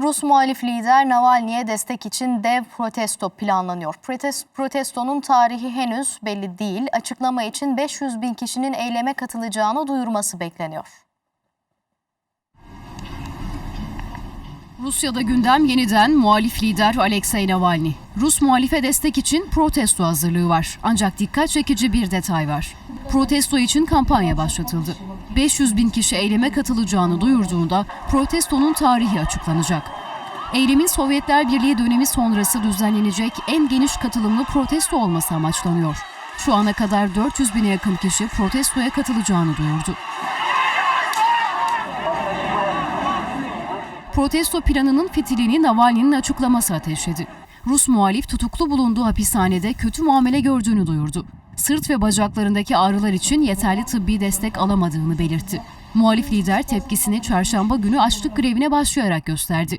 Rus muhalif lider Navalny'e destek için dev protesto planlanıyor. Protes- protestonun tarihi henüz belli değil. Açıklama için 500 bin kişinin eyleme katılacağını duyurması bekleniyor. Rusya'da gündem yeniden muhalif lider Alexei Navalny. Rus muhalife destek için protesto hazırlığı var. Ancak dikkat çekici bir detay var. Protesto için kampanya başlatıldı. 500 bin kişi eyleme katılacağını duyurduğunda protestonun tarihi açıklanacak. Eylemin Sovyetler Birliği dönemi sonrası düzenlenecek en geniş katılımlı protesto olması amaçlanıyor. Şu ana kadar 400 bine yakın kişi protestoya katılacağını duyurdu. Protesto planının fitilini Navalny'nin açıklaması ateşledi. Rus muhalif tutuklu bulunduğu hapishanede kötü muamele gördüğünü duyurdu. Sırt ve bacaklarındaki ağrılar için yeterli tıbbi destek alamadığını belirtti. Muhalif lider tepkisini çarşamba günü açlık grevine başlayarak gösterdi.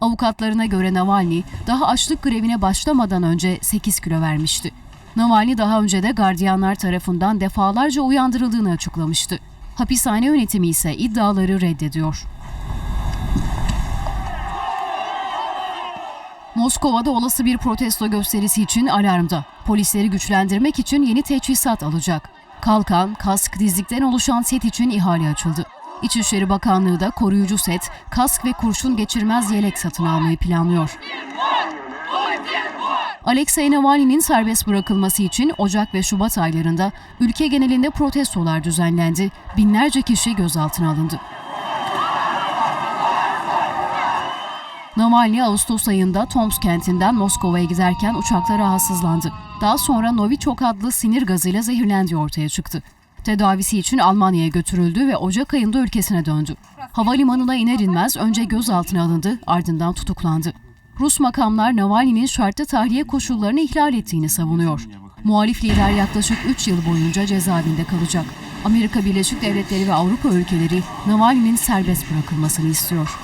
Avukatlarına göre Navalny daha açlık grevine başlamadan önce 8 kilo vermişti. Navalny daha önce de gardiyanlar tarafından defalarca uyandırıldığını açıklamıştı. Hapishane yönetimi ise iddiaları reddediyor. Moskova'da olası bir protesto gösterisi için alarmda. Polisleri güçlendirmek için yeni teçhizat alacak. Kalkan, kask, dizlikten oluşan set için ihale açıldı. İçişleri Bakanlığı da koruyucu set, kask ve kurşun geçirmez yelek satın almayı planlıyor. Alexei Navalny'nin serbest bırakılması için Ocak ve Şubat aylarında ülke genelinde protestolar düzenlendi. Binlerce kişi gözaltına alındı. Navalny Ağustos ayında Tomsk kentinden Moskova'ya giderken uçakta rahatsızlandı. Daha sonra Novichok adlı sinir gazıyla zehirlendiği ortaya çıktı. Tedavisi için Almanya'ya götürüldü ve Ocak ayında ülkesine döndü. Havalimanına iner inmez önce gözaltına alındı, ardından tutuklandı. Rus makamlar Navalny'nin şartlı tahliye koşullarını ihlal ettiğini savunuyor. Muhalif lider yaklaşık 3 yıl boyunca cezaevinde kalacak. Amerika Birleşik Devletleri ve Avrupa ülkeleri Navalny'nin serbest bırakılmasını istiyor.